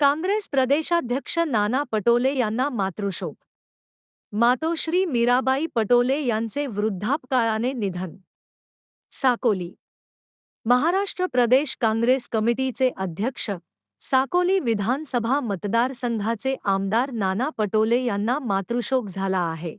काँग्रेस प्रदेशाध्यक्ष नाना पटोले यांना मातृशोक. मातोश्री मीराबाई पटोले यांचे वृद्धापकाळाने निधन. साकोली. महाराष्ट्र प्रदेश काँग्रेस कमिटीचे अध्यक्ष साकोली विधानसभा मतदारसंघाचे आमदार नाना पटोले यांना मातृशोक झाला आहे.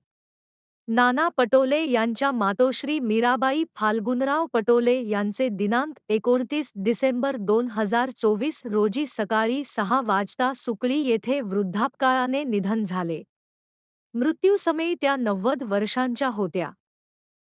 नाना पटोले यांच्या मातोश्री मीराबाई फाल्गुनराव पटोले यांचे दिनांक एकोणतीस डिसेंबर दोन हजार चोवीस रोजी सकाळी सहा वाजता सुकळी येथे वृद्धापकाळाने निधन झाले. मृत्यूसमयी त्या नव्वद वर्षांच्या होत्या.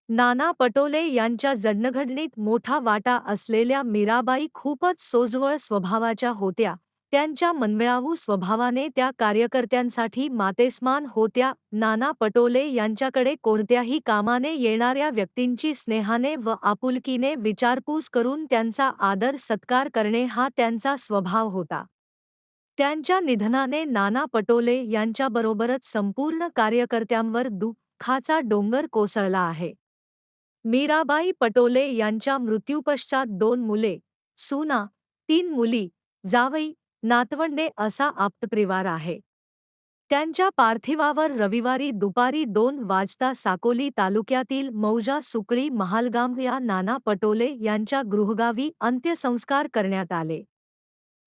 नाना पटोले यांच्या जडणघडणीत मोठा वाटा असलेल्या मीराबाई खूपच सोजवळ स्वभावाच्या होत्या. त्यांच्या मनमिळावू स्वभावाने त्या कार्यकर्त्यांसाठी मातेस्मान होत्या. नाना पटोले यांच्याकडे कोणत्याही कामाने येणाऱ्या व्यक्तींची स्नेहाने व आपुलकीने विचारपूस करून त्यांचा आदर सत्कार करणे हा त्यांचा स्वभाव होता. त्यांच्या निधनाने नाना पटोले यांच्याबरोबरच संपूर्ण कार्यकर्त्यांवर दुःखाचा डोंगर कोसळला आहे. मीराबाई पटोले यांच्या मृत्यूपश्चात दोन मुले सुना तीन मुली जावई नातवंडे असा आप्तपरिवार आहे. त्यांच्या पार्थिवावर रविवारी दुपारी दोन वाजता साकोली तालुक्यातील मौजा सुकळी महालगाम या नाना पटोले यांच्या गृहगावी अंत्यसंस्कार करण्यात आले.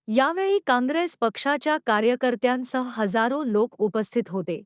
यावेळी काँग्रेस पक्षाच्या कार्यकर्त्यांसह हजारो लोक उपस्थित होते.